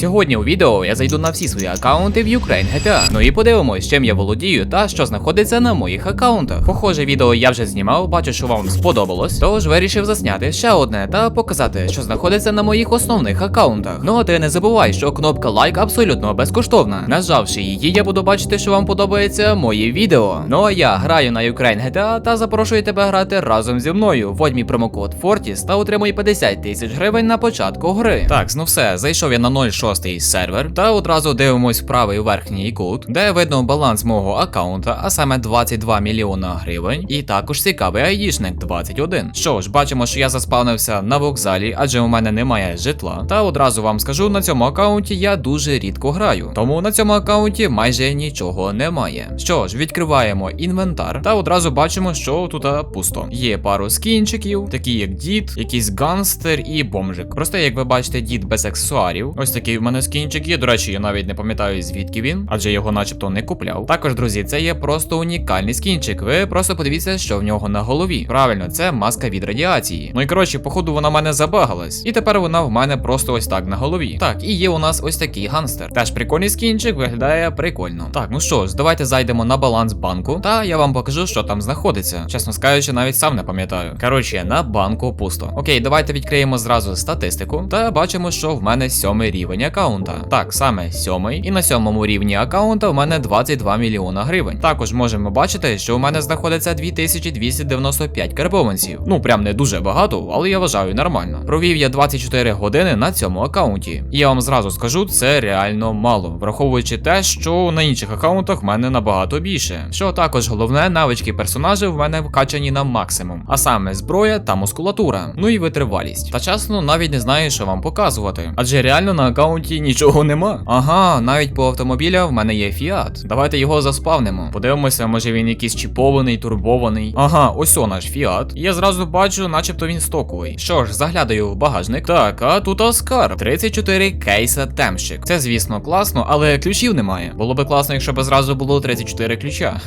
Сьогодні у відео я зайду на всі свої аккаунти в Ukraine GTA. Ну і подивимось, чим я володію та що знаходиться на моїх аккаунтах. Похоже, відео я вже знімав, бачу, що вам сподобалось. Тож вирішив засняти ще одне та показати, що знаходиться на моїх основних аккаунтах. Ну а ти не забувай, що кнопка лайк абсолютно безкоштовна. Нажавши її, я буду бачити, що вам подобається мої відео. Ну а я граю на Ukraine GTA та запрошую тебе грати разом зі мною. Вводь промокод Fortis та отримуй 50 тисяч гривень на початку гри. Так, ну все, зайшов я на 06 сервер та одразу дивимось правий верхній кут, де видно баланс мого аккаунта, а саме 22 мільйона гривень, і також цікавий айдішник 21. Що ж, бачимо, що я заспавнився на вокзалі, адже у мене немає житла. Та одразу вам скажу, на цьому аккаунті я дуже рідко граю, тому на цьому аккаунті майже нічого немає. Що ж, відкриваємо інвентар та одразу бачимо, що тут пусто. Є пару скінчиків, такі як дід, якийсь ганстер і бомжик. Просто як ви бачите, дід без аксесуарів. Ось такий в мене скінчик є. До речі, я навіть не пам'ятаю звідки він, адже його начебто не купляв. Також, друзі, це є просто унікальний скінчик. Ви просто подивіться, що в нього на голові. Правильно, це маска від радіації. Ну і коротше, походу, вона в мене забагалась. І тепер вона в мене просто ось так на голові. Так, і є у нас ось такий ганстер. Теж прикольний скінчик, виглядає прикольно. Так, ну що ж, давайте зайдемо на баланс банку, та я вам покажу, що там знаходиться. Чесно скажучи, навіть сам не пам'ятаю. Коротше, на банку пусто. Окей, давайте відкриємо зразу статистику. Та бачимо, що в мене сьомий рівень аккаунта. Так, саме сьомий. І на сьомому рівні аккаунта в мене 22 мільйона гривень. Також можемо бачити, що у мене знаходиться 2295 карбованців. Ну, прям не дуже багато, але я вважаю нормально. Провів я 24 години на цьому аккаунті. І я вам зразу скажу, це реально мало, враховуючи те, що на інших аккаунтах в мене набагато більше. Що також головне, навички персонажів в мене вкачані на максимум, а саме зброя та мускулатура, ну і витривалість. Та чесно, навіть не знаю, що вам показувати. Адже реально на аккаунті нічого нема. Ага, навіть по автомобіля в мене є фіат. Давайте його заспавнимо. Подивимося, може він якийсь чіпований, турбований. Ага, ось о наш фіат. Я зразу бачу, начебто він стоковий. Що ж, заглядаю в багажник. Так, а тут Оскар. 34 кейса темщик. Це, звісно, класно, але ключів немає. Було би класно, якщо б зразу було 34 ключа.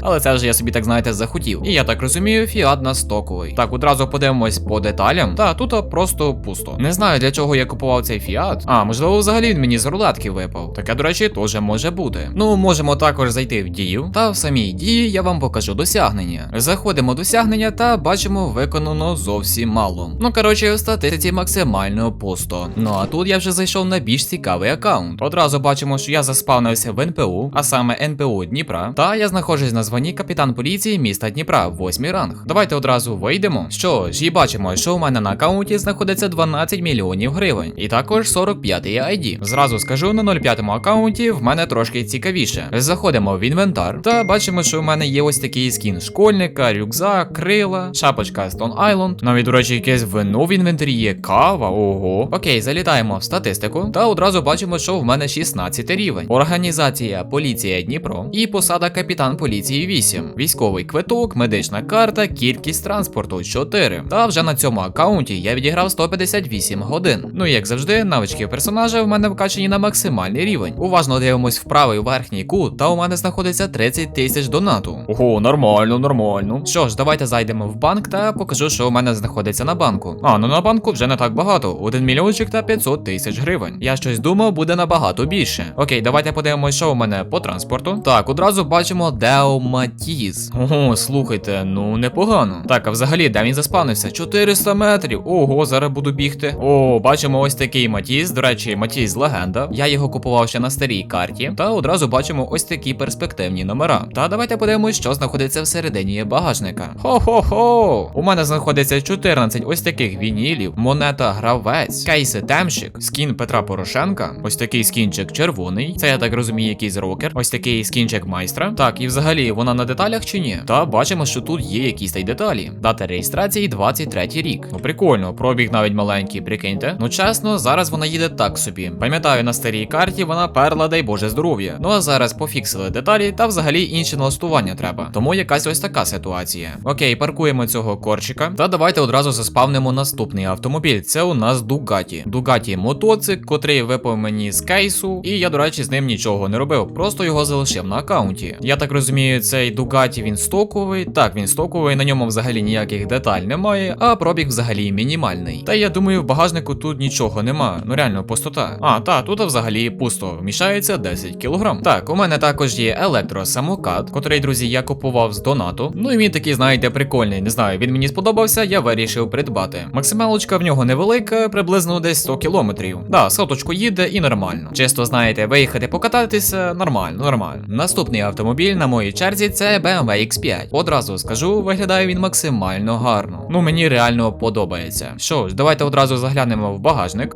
але це ж я собі так знаєте захотів. І я так розумію, фіат на стоковий. Так, одразу подивимось по деталям. Та тут просто пусто. Не знаю для чого я купував цей фіат. А, можливо, взагалі він мені з рулетки випав. Таке, до речі, теж може бути. Ну, можемо також зайти в дію. Та в самій дії я вам покажу досягнення. Заходимо в досягнення та бачимо, виконано зовсім мало. Ну, коротше, в статистиці максимально пусто. Ну а тут я вже зайшов на більш цікавий аккаунт. Одразу бачимо, що я заспавнився в НПУ, а саме НПУ Дніпра. Та я знаходжусь на званні капітан поліції міста Дніпра, восьмий ранг. Давайте одразу вийдемо. Що ж, і бачимо, що у мене на аккаунті знаходиться 12 мільйонів гривень. І також 45 ID. Зразу скажу, на 05 аккаунті в мене трошки цікавіше. Заходимо в інвентар та бачимо, що у мене є ось такий скін школьника, рюкзак, крила, шапочка Stone Island. Навіть, до речі, якесь вино в інвентарі є кава. Ого. Окей, залітаємо в статистику та одразу бачимо, що в мене 16 рівень. Організація Поліція Дніпро і посада капітан поліції 8. Військовий квиток, медична карта, кількість транспорту 4. Та вже на цьому аккаунті я відіграв 158 годин. Ну і як завжди, навички персонажа в мене вкачені на максимальний рівень. Уважно дивимось в правий верхній кут, та у мене знаходиться 30 тисяч донату. Ого, нормально, нормально. Що ж, давайте зайдемо в банк та покажу, що у мене знаходиться на банку. А, ну на банку вже не так багато. 1 мільйончик та 500 тисяч гривень. Я щось думав, буде набагато більше. Окей, давайте подивимось, що у мене по транспорту. Так, одразу бачимо Део Матіз. Ого, слухайте, ну непогано. Так, а взагалі, де він заспавнився? 400 метрів. Ого, зараз буду бігти. О, бачимо ось такий Матіз. До речі, Матіз легенда. Я його купував ще на старій карті. Та одразу бачимо ось такі перспективні номера. Та давайте подивимось, що знаходиться всередині багажника. Хо-хо-хо! У мене знаходиться 14 ось таких вінілів, монета гравець, кейси темщик, скін Петра Порошенка, ось такий скінчик червоний. Це я так розумію, якийсь рокер, ось такий скінчик майстра. Так, і взагалі вона на деталях чи ні? Та бачимо, що тут є якісь та й деталі. Дата реєстрації 23 рік. Ну прикольно, пробіг навіть маленький, прикиньте. Ну чесно, зараз вона їде так собі. Пам'ятаю, на старій карті вона перла, дай Боже здоров'я. Ну а зараз пофіксили деталі та взагалі інші налаштування треба. Тому якась ось така ситуація. Окей, паркуємо цього корчика. Та давайте одразу заспавнимо наступний автомобіль. Це у нас Дугаті. Дугаті мотоцик, котрий випав мені з кейсу, і я, до речі, з ним нічого не робив. Просто його залишив на аккаунті. Я так розумію, цей Дугаті він стоковий. Так, він стоковий, на ньому взагалі ніяких деталь немає, а пробіг взагалі мінімальний. Та я думаю, в багажнику тут нічого нема. Ну реально, по 100 чорта? А, та, тут взагалі пусто вміщається 10 кілограм. Так, у мене також є електросамокат, котрий, друзі, я купував з донату. Ну і він такий, знаєте, прикольний. Не знаю, він мені сподобався, я вирішив придбати. Максималочка в нього невелика, приблизно десь 100 кілометрів. Да, соточку їде і нормально. Чисто знаєте, виїхати покататися нормально, нормально. Наступний автомобіль на моїй черзі це BMW X5. Одразу скажу, виглядає він максимально гарно. Ну мені реально подобається. Що ж, давайте одразу заглянемо в багажник.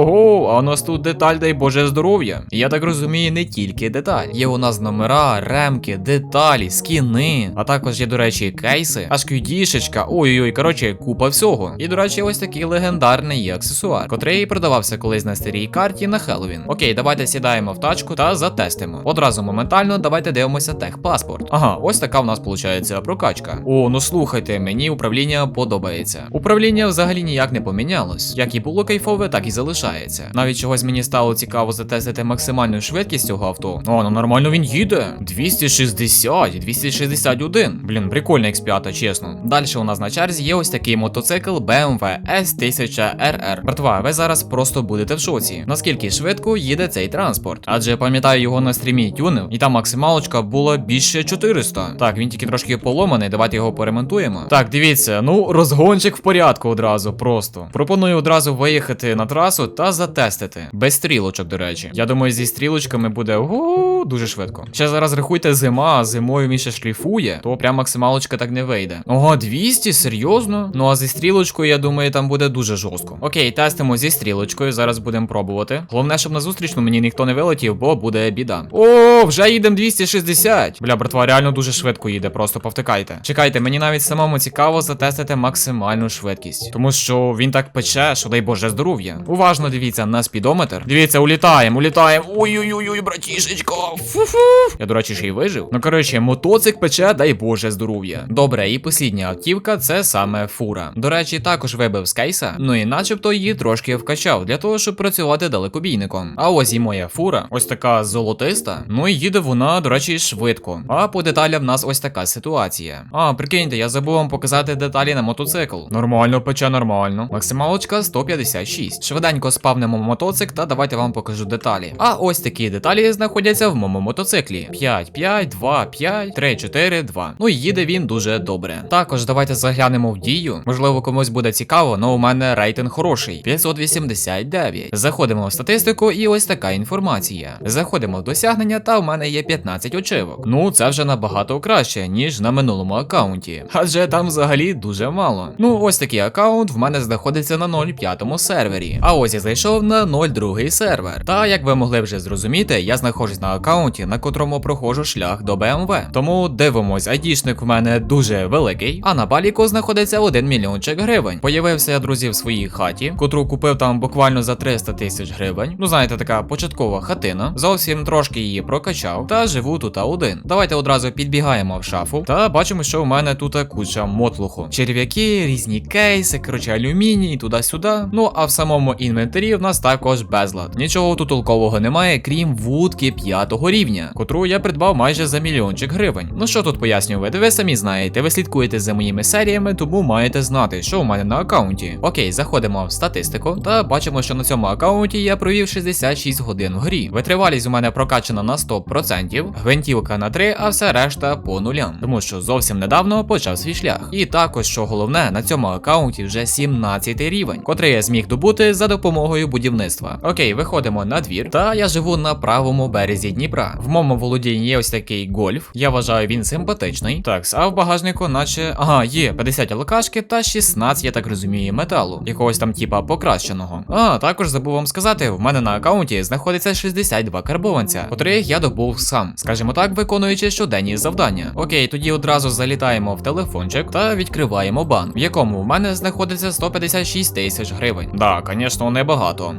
Ого, го, го, а у нас тут деталь, дай Боже здоров'я. Я так розумію, не тільки деталь. Є у нас номера, ремки, деталі, скіни, а також є, до речі, кейси, аж QD-шечка, ой-ой, коротше, купа всього. І, до речі, ось такий легендарний аксесуар, котрий продавався колись на старій карті на Хеллоуін. Окей, давайте сідаємо в тачку та затестимо. Одразу моментально давайте дивимося техпаспорт. Ага, ось така в нас виходить прокачка. О, ну слухайте, мені управління подобається. Управління взагалі ніяк не помінялось. Як і було кайфове, так і залишається. Навіть чогось мені стало цікаво затестити максимальну швидкість цього авто. О, ну нормально він їде. 260, 261. Блін, прикольна X5, чесно. Далі у нас на черзі є ось такий мотоцикл BMW S1000RR. Братва, ви зараз просто будете в шоці. Наскільки швидко їде цей транспорт? Адже пам'ятаю його на стрімі тюнив, і там максималочка була більше 400. Так, він тільки трошки поломаний, давайте його поремонтуємо. Так, дивіться, ну розгончик в порядку одразу, просто. Пропоную одразу виїхати на трасу та затестити. Без стрілочок, до речі. Я думаю, зі стрілочками буде ого, дуже швидко. Ще зараз рахуйте зима, а зимою він ще шліфує, то прям максималочка так не вийде. Ого, 200? Серйозно? Ну а зі стрілочкою, я думаю, там буде дуже жорстко. Окей, тестимо зі стрілочкою. Зараз будемо пробувати. Головне, щоб на зустрічну мені ніхто не вилетів, бо буде біда. О, вже їдемо 260. Бля, братва, реально дуже швидко їде, просто повтикайте. Чекайте, мені навіть самому цікаво затестити максимальну швидкість. Тому що він так пече, що дай Боже здоров'я. Уважно дивіться на спідометр. Дивіться, улітаємо, улітаємо. Ой-ой-ой, братішечко. Фу-фу. Я, до речі, ще й вижив. Ну коротше, мотоцик пече, дай Боже здоров'я. Добре, і послідня автівка це саме фура. До речі, також вибив з кейса. Ну і начебто її трошки вкачав для того, щоб працювати далекобійником. А ось і моя фура, ось така золотиста. Ну і їде вона, до речі, швидко. А по деталям в нас ось така ситуація. А, прикиньте, я забув вам показати деталі на мотоцикл. Нормально, пече нормально. Максималочка 156. Швиденько спавнемо мотоцикл та давайте вам покажу деталі. А ось такі деталі знаходяться в моєму мотоциклі. 5, 5, 2, 5, 3, 4, 2. Ну і їде він дуже добре. Також давайте заглянемо в дію. Можливо, комусь буде цікаво, але у мене рейтинг хороший. 589. Заходимо в статистику, і ось така інформація. Заходимо в досягнення, та в мене є 15 очивок. Ну, це вже набагато краще, ніж на минулому аккаунті. Адже там взагалі дуже мало. Ну, ось такий аккаунт в мене знаходиться на 0,5 сервері. А ось зайшов на 0,2 сервер. Та як ви могли вже зрозуміти, я знаходжусь на аккаунті, на котрому проходжу шлях до BMW. Тому дивимось, айдішник в мене дуже великий, а на баліку знаходиться 1 мільйончик гривень. Появився я, друзі, в своїй хаті, котру купив там буквально за 300 тисяч гривень. Ну, знаєте, така початкова хатина. Зовсім трошки її прокачав, та живу тут один. Давайте одразу підбігаємо в шафу та бачимо, що у мене тут куча мотлуху. Черв'яки, різні кейси, коротше, алюміній, туди-сюди. Ну а в самому інвентарі в нас також безлад. Нічого тут толкового немає, крім вудки п'ятого рівня, котру я придбав майже за мільйончик гривень. Ну що тут пояснювати, ви самі знаєте, ви слідкуєте за моїми серіями, тому маєте знати, що у мене на аккаунті. Окей, заходимо в статистику та бачимо, що на цьому аккаунті я провів 66 годин в грі. Витривалість у мене прокачана на 100%, гвинтівка на 3, а все решта по нулям. Тому що зовсім недавно почав свій шлях. І також, що головне, на цьому аккаунті вже 17 рівень, котрий я зміг добути за допомогою будівництва. Окей, виходимо на двір. Та я живу на правому березі Дніпра. В моєму володінні є ось такий гольф. Я вважаю, він симпатичний. Так, а в багажнику, наче. Ага, є 50 алкашки та 16, я так розумію, металу. Якогось там типа покращеного. А, також забув вам сказати, в мене на аккаунті знаходиться 62 карбованця, котрих я добув сам. Скажімо так, виконуючи щоденні завдання. Окей, тоді одразу залітаємо в телефончик та відкриваємо банк, в якому в мене знаходиться 156 тисяч гривень. Да, звісно, небагато.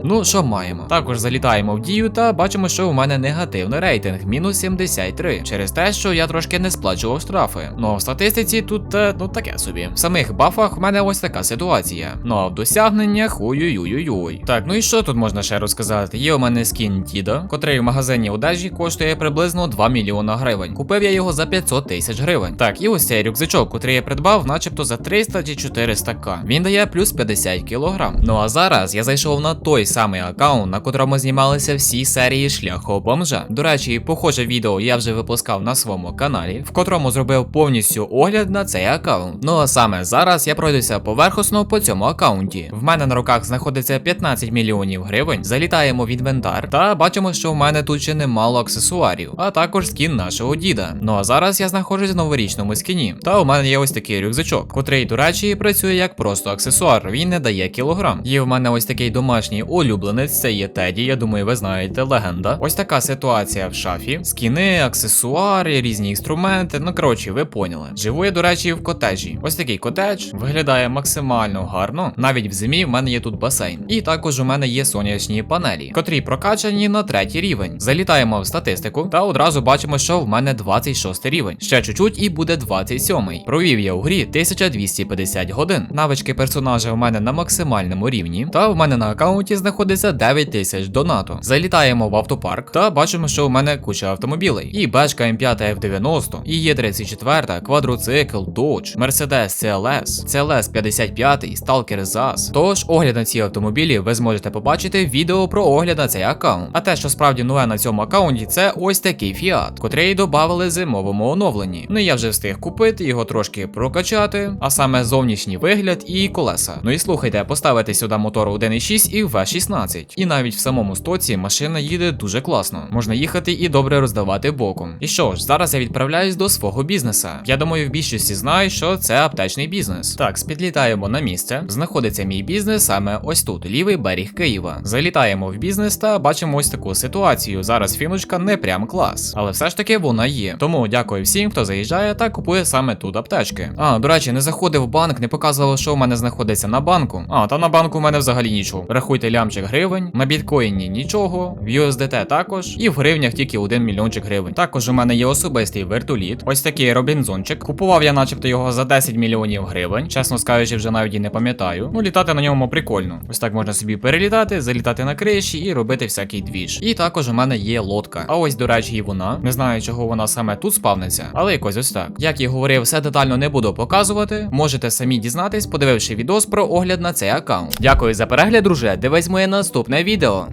Ну що маємо? Також залітаємо в дію та бачимо, що у мене негативний рейтинг мінус 73 через те, що я трошки не сплачував штрафи. Ну а в статистиці тут е, ну таке собі. В самих бафах в мене ось така ситуація. Ну а в досягненнях ой-ой-ой-ой. Так, ну і що тут можна ще розказати? Є у мене скін Діда, котрий в магазині одежі коштує приблизно 2 мільйона гривень. Купив я його за 500 тисяч гривень. Так, і ось цей рюкзачок, котрий я придбав, начебто за 300 чи 400 к. Він дає плюс 50 кілограм. Ну а зараз я зайшов на той самий аккаунт, на котрому знімалися всі серії шляху бомжа. До речі, похоже відео я вже випускав на своєму каналі, в котрому зробив повністю огляд на цей аккаунт. Ну а саме зараз я пройдуся поверхосно по цьому аккаунті. В мене на руках знаходиться 15 мільйонів гривень. Залітаємо в інвентар та бачимо, що в мене тут ще немало аксесуарів, а також скін нашого діда. Ну а зараз я знаходжусь в новорічному скіні. Та у мене є ось такий рюкзачок, котрий, до речі, працює як просто аксесуар. Він не дає кілограм. Є в мене ось такий домашній улюбленець, це є Теді. Я думаю, ви знаєте, легенда. Ось така ситуація в шафі. Скіни, аксесуари, різні інструменти. Ну коротше, ви поняли. Живу я, до речі, в котеджі. Ось такий котедж виглядає максимально гарно. Навіть в зимі в мене є тут басейн. І також у мене є сонячні панелі, котрі прокачані на третій рівень. Залітаємо в статистику та одразу бачимо, що в мене 26 рівень. Ще чуть-чуть і буде 27. Провів я у грі 1250 годин. Навички персонажа в мене на максимальному рівні. Та в мене на аккаунті знаходиться 9000 донату. Залітаємо в автопарк та бачимо, що у мене куча автомобілей. І бешка М5 F90, і Є34, квадроцикл, Dodge, Mercedes CLS, CLS 55, Stalker ZAZ. Тож огляд на ці автомобілі ви зможете побачити відео про огляд на цей аккаунт. А те, що справді нове на цьому аккаунті, це ось такий Fiat, котрий додавали зимовому оновленні. Ну я вже встиг купити, його трошки прокачати, а саме зовнішній вигляд і колеса. Ну і слухайте, поставити сюди мотор 1.6 і V16. І навіть в самому стоці машина їде дуже класно. Можна їхати і добре роздавати боком. І що ж, зараз я відправляюсь до свого бізнеса. Я думаю, в більшості знають, що це аптечний бізнес. Так, підлітаємо на місце. Знаходиться мій бізнес саме ось тут, лівий берег Києва. Залітаємо в бізнес та бачимо ось таку ситуацію. Зараз фіночка не прям клас, але все ж таки вона є. Тому дякую всім, хто заїжджає та купує саме тут аптечки. А, до речі, не заходив в банк, не показувало, що в мене знаходиться на банку. А, та на банку в мене взагалі нічого. Рахуйте лямчик гривень, на біткоїні нічого, в USDT також, і в гривнях тільки 1 мільйончик гривень. Також у мене є особистий вертоліт. Ось такий Робінзончик. Купував я, начебто, його за 10 мільйонів гривень. Чесно скажучи, вже навіть і не пам'ятаю. Ну, літати на ньому прикольно. Ось так можна собі перелітати, залітати на криші і робити всякий двіж. І також у мене є лодка. А ось, до речі, і вона. Не знаю, чого вона саме тут спавниться, але якось ось так. Як я говорив, все детально не буду показувати. Можете самі дізнатись, подививши відос про огляд на цей аккаунт. Дякую за перегляд, друже. Дивись моє наступне відео.